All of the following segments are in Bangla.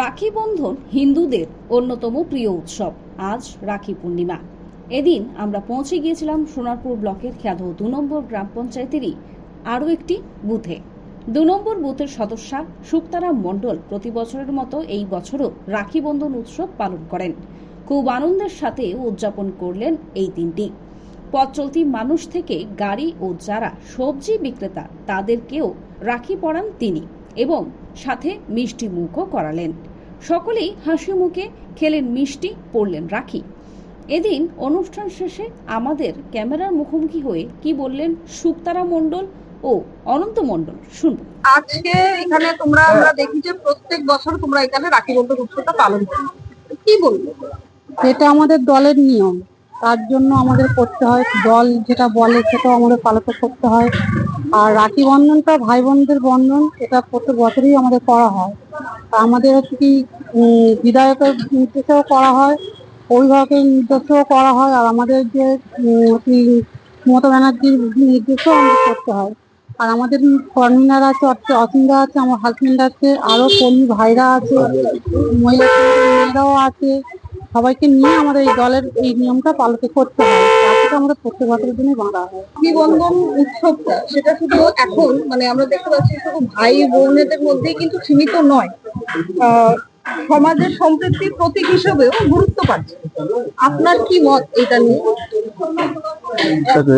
রাখি বন্ধন হিন্দুদের অন্যতম প্রিয় উৎসব। আজ রাখি পূর্ণিমা। এদিন আমরা পৌঁছে গিয়েছিলাম সোনারপুর ব্লকের খ্যাত দু নম্বর গ্রাম পঞ্চায়েতেরই আরও একটি বুথে। দু নম্বর বুথের সদস্যা সুক্তারা মণ্ডল প্রতি বছরের মতো এই বছরও রাখি বন্ধন উৎসব পালন করেন। খুব আনন্দের সাথে উদযাপন করলেন এই দিনটি পথ চলতি মানুষ থেকে গাড়ি ও যারা সবজি বিক্রেতা তাদেরকেও রাখি পরান তিনি। এবং সাথে মিষ্টি মুখও করালেন। সকলেই হাসি মুখে খেলেন মিষ্টি পড়লেন রাখি। এদিন অনুষ্ঠান শেষে আমাদের ক্যামেরার মুখোমুখি হয়ে কি বললেন সুক্তারা মণ্ডল ও অনন্ত মণ্ডল শুনব। আজকে এখানে তোমরা আমরা দেখি যে প্রত্যেক বছর তোমরা এখানে রাখি বন্ধন উৎসবটা পালন করো। কি বলব? এটা আমাদের দলের নিয়ম। তার জন্য আমাদের করতে হয়। দল যেটা বলে সেটাও আমাদের পালন করতে হয়। আর রাখি বন্ধনটা ভাই বোনদের বন্ধন, এটা প্রত্যেক বছরই আমাদের করা হয়। আমাদের হচ্ছে কি বিধায়কের নির্দেশেও করা হয়, অভিভাবকের নির্দেশেও করা হয়, আর আমাদের যে মমতা ব্যানার্জির নির্দেশেও আমাদের করতে হয়। আর আমাদের কর্মীরা আছে অর্থাৎ অসিন্দা আছে, আমার হাজবেন্ড আছে আরও কর্মী ভাইরা আছে, মহিলা মেয়েরাও আছে সবাইকে নিয়ে আমাদের এই দলের এই নিয়মটা পালন করতে হয়। তারপরে আমরা প্রত্যেক বছরের জন্য বাঁধা হয়। বন্ধন উৎসবটা সেটা শুধু এখন মানে আমরা দেখতে পাচ্ছি শুধু ভাই বোনেদের মধ্যেই কিন্তু সীমিত নয়। সমাজের সম্পৃক্তির প্রতীক হিসেবেও গুরুত্ব পাচ্ছে। আপনার কি মত এটা নিয়ে?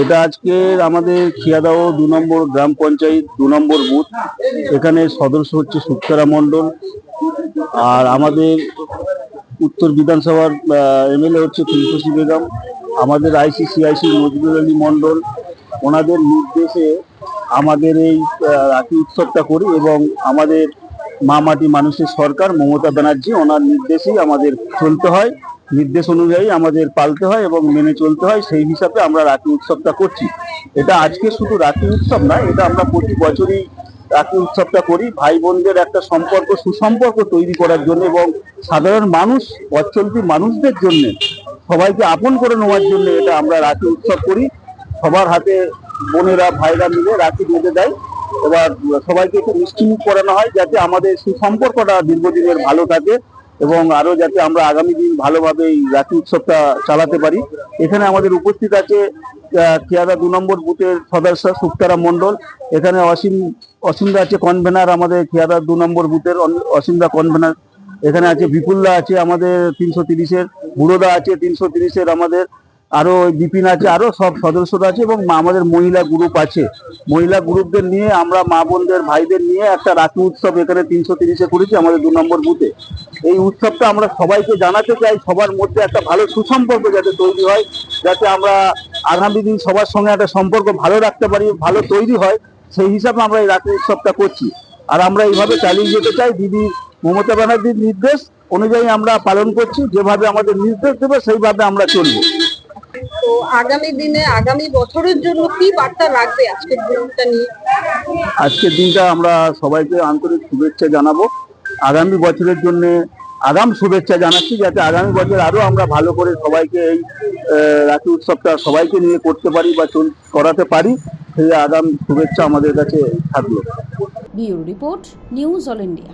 এটা আজকে আমাদের খিয়াদাও দু নম্বর গ্রাম পঞ্চায়েত দু নম্বর বুথ। এখানে সদস্য হচ্ছে সুক্তারা মণ্ডল। আর আমাদের উত্তর বিধানসভার এমএলএ হচ্ছে তুলসী বেগম। আমাদের আইসিসিআইসি নজরুল আলী মণ্ডল, ওনাদের নির্দেশে আমাদের এই রাখি উৎসবটা করি এবং আমাদের মা মাটি মানুষের সরকার মমতা ব্যানার্জি, ওনার নির্দেশেই আমাদের চলতে হয়। নির্দেশ অনুযায়ী আমাদের পালতে হয় এবং মেনে চলতে হয়। সেই হিসাবে আমরা রাখি উৎসবটা করছি। এটা আজকে শুধু রাখি উৎসব না, এটা আমরা প্রতি বছরই রাখি উৎসবটা করি। ভাই বোনদের একটা সম্পর্ক, সুসম্পর্ক তৈরি করার জন্য এবং সাধারণ মানুষ, অচলতি মানুষদের জন্য, সবাইকে আপন করে নেওয়ার জন্য এটা আমরা রাখি, উৎসব করি। সবার হাতে বোনেরা, ভাইরা মিলে রাখি বেঁধে দেয়। এবার সবাইকে একটু মিষ্টি মুখ করানো হয় যাতে আমাদের সুসম্পর্কটা দীর্ঘদিনের ভালো থাকে এবং আরও যাতে আমরা আগামী দিন ভালোভাবে এই রাখি উৎসবটা চালাতে পারি। এখানে আমাদের উপস্থিত আছে খেয়াদা দু নম্বর বুথের সদস্য সুক্তারা মণ্ডল, এখানে অসীম অসীমদা আছে কনভেনার আমাদের খেয়াদা দু নম্বর বুথের অসীমদা কনভেনার এখানে আছে বিপুলদা আছে আমাদের তিনশো তিরিশের বুড়োদা আছে তিনশো তিরিশের আমাদের আরও বিপিন আছে আরও সব সদস্যরা আছে এবং আমাদের মহিলা গ্রুপ আছে। মহিলা গ্রুপদের নিয়ে আমরা মা বোনদের, ভাইদের নিয়ে একটা রাখি উৎসব এখানে তিনশো তিরিশে করেছি আমাদের দু নম্বর বুথে। এই উৎসবটা আমরা সবাইকে জানাতে চাই, সবার মধ্যে একটা ভালো সুসম্পর্ক যাতে তৈরি হয়, যাতে আমরা আগামী দিন সবার সঙ্গে একটা সম্পর্ক ভালো রাখতে পারি ভালো তৈরি হয় সেই হিসাবে আমরা এই রাখি উৎসবটা করছি। আর আমরা এইভাবে চালিয়ে যেতে চাই দিদি মমতা ব্যানার্জির নির্দেশ অনুযায়ী আমরা পালন করছি যেভাবে আমাদের নির্দেশ দেবে সেইভাবে আমরা চলবো। তো আগামী দিনে আগামী বছরের জন্য কি বার্তা রাখবে আজকের দিনটা নিয়ে? আজকের দিনটা আমরা সবাইকে আন্তরিক শুভেচ্ছা জানাব। আগামী বছরের জন্য আগাম শুভেচ্ছা জানাচ্ছি যাতে আগামী বছর আরও আমরা ভালো করে সবাইকে এই রাখি উৎসবটা সবাইকে নিয়ে করতে পারি বা করাতে পারি, সেই আগাম শুভেচ্ছা আমাদের কাছে থাকল। Report, news all India.